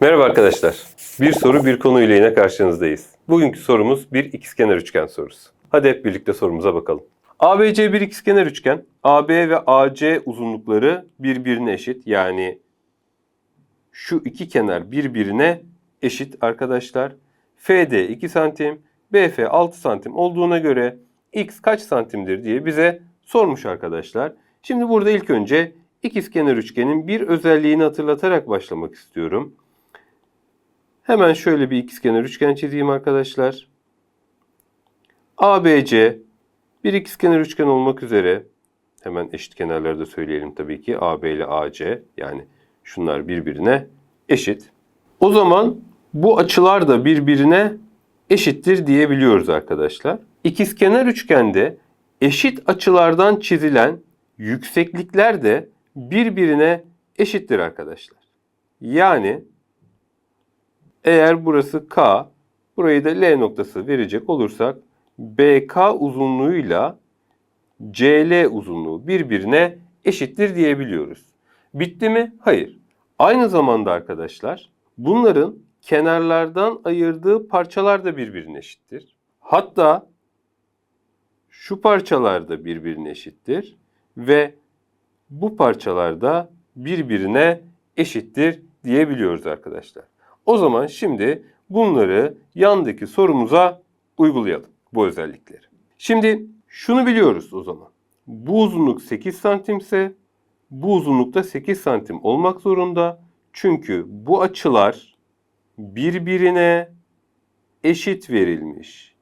Merhaba arkadaşlar. Bir soru bir konu ile yine karşınızdayız. Bugünkü sorumuz bir ikizkenar üçgen sorusu. Hadi hep birlikte sorumuza bakalım. ABC bir ikizkenar üçgen. AB ve AC uzunlukları birbirine eşit. Yani şu iki kenar birbirine eşit arkadaşlar. FD 2 santim, BF 6 santim olduğuna göre X kaç santimdir diye bize sormuş arkadaşlar. Şimdi burada ilk önce ikizkenar üçgenin bir özelliğini hatırlatarak başlamak istiyorum. Hemen şöyle bir ikizkenar üçgen çizeyim arkadaşlar. ABC bir ikizkenar üçgen olmak üzere hemen eşit kenarları da söyleyelim tabii ki. AB ile AC yani şunlar birbirine eşit. O zaman bu açılar da birbirine eşittir diyebiliyoruz arkadaşlar. İkizkenar üçgende eşit açılardan çizilen yükseklikler de birbirine eşittir arkadaşlar. Yani eğer burası K, burayı da L noktası verecek olursak BK uzunluğuyla CL uzunluğu birbirine eşittir diyebiliyoruz. Bitti mi? Hayır. Aynı zamanda arkadaşlar bunların kenarlardan ayırdığı parçalar da birbirine eşittir. Hatta şu parçalar da birbirine eşittir ve bu parçalar da birbirine eşittir diyebiliyoruz arkadaşlar. O zaman şimdi bunları yandaki sorumuza uygulayalım bu özellikleri. Şimdi şunu biliyoruz o zaman. Bu uzunluk 8 santimse bu uzunluk da 8 santim olmak zorunda. Çünkü bu açılar birbirine eşit verilmiş.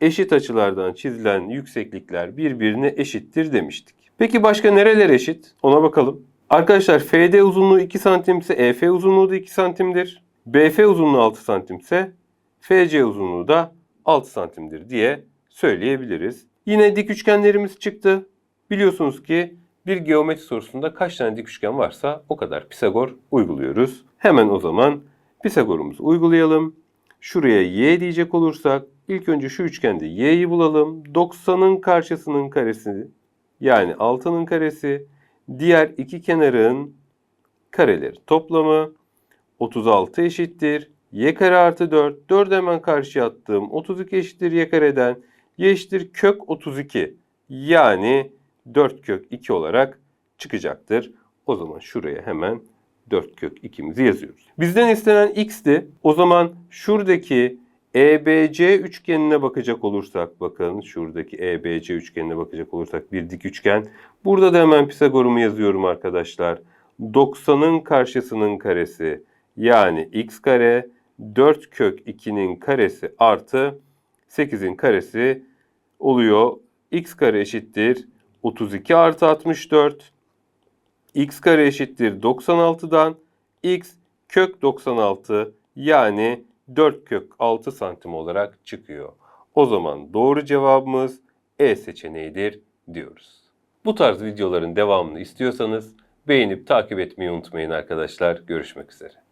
Eşit açılardan çizilen yükseklikler birbirine eşittir demiştik. Peki başka nereler eşit? Ona bakalım. Arkadaşlar FD uzunluğu 2 santimse EF uzunluğu da 2 santimdir. BF uzunluğu 6 santimse FC uzunluğu da 6 santimdir diye söyleyebiliriz. Yine dik üçgenlerimiz çıktı. Biliyorsunuz ki bir geometri sorusunda kaç tane dik üçgen varsa o kadar Pisagor uyguluyoruz. Hemen o zaman Pisagor'umuzu uygulayalım. Şuraya y diyecek olursak ilk önce şu üçgende y'yi bulalım. 90'ın karşısının karesi yani 6'nın karesi diğer iki kenarın kareleri toplamı 36 eşittir. Y kare artı 4. 4 hemen karşıya attığım 32 eşittir y kareden. Y eşittir kök 32. Yani 4 kök 2 olarak çıkacaktır. O zaman şuraya hemen 4 kök 2'mizi yazıyoruz. Bizden istenen x'ti. O zaman şuradaki EBC üçgenine bakacak olursak bakın şuradaki EBC üçgenine bakacak olursak bir dik üçgen. Burada da hemen Pisagor'umu yazıyorum arkadaşlar. 90'ın karşısının karesi yani x kare 4 kök 2'nin karesi artı 8'in karesi oluyor. x kare eşittir 32 artı 64. x kare eşittir 96'dan x kök 96 yani 4 kök 6 santim olarak çıkıyor. O zaman doğru cevabımız E seçeneğidir diyoruz. Bu tarz videoların devamını istiyorsanız beğenip takip etmeyi unutmayın arkadaşlar. Görüşmek üzere.